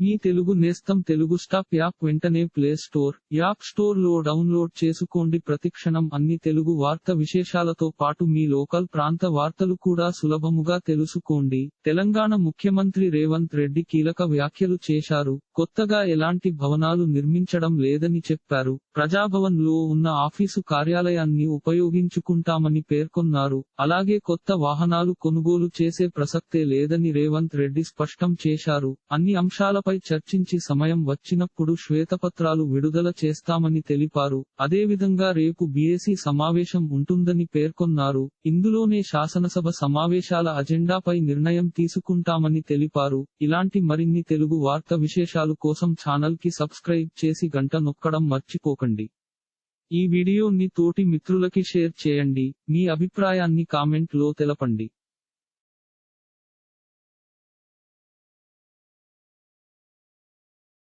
మీ తెలుగు నేస్తం Telugu stop app వెంటనే play store app స్టోర్లో డౌన్లోడ్ చేసుకోండి. ప్రతిక్షణం అన్ని తెలుగు వార్త విశేషాలతో పాటు మీ లోకల్ ప్రాంత వార్తలు కూడా సులభముగా తెలుసుకోండి. తెలంగాణ ముఖ్యమంత్రి రేవంత్ రెడ్డి కీలక వ్యాఖ్యలు చేశారు. కొత్తగా ఎలాంటి భవనాలు నిర్మించడం లేదని చెప్పారు. ప్రజాభవన్లో ఉన్న ఆఫీసు కార్యాలయాన్ని ఉపయోగించుకుంటామని పేర్కొన్నారు. అలాగే కొత్త వాహనాలు కొనుగోలు చేసే ప్రసక్తే లేదని రేవంత్ రెడ్డి స్పష్టం చేశారు. అన్ని అంశాలపై చర్చించి సమయం వచ్చినప్పుడు శ్వేతపత్రాలు విడుదల చేస్తామని తెలిపారు. అదేవిధంగా రేపు బీఏసీ సమావేశం ఉంటుందని పేర్కొన్నారు. ఇందులోనే శాసనసభ సమావేశాల అజెండాపై నిర్ణయం తీసుకుంటామని తెలిపారు. ఇలాంటి మరిన్ని తెలుగు వార్త విశేషాలు కోసం ఛానల్కి సబ్స్క్రైబ్ చేసి గంట నొక్కడం మర్చిపోకండి. ఈ వీడియోని తోటి మిత్రులకి షేర్ చేయండి. మీ అభిప్రాయాన్ని కామెంట్లో తెలపండి.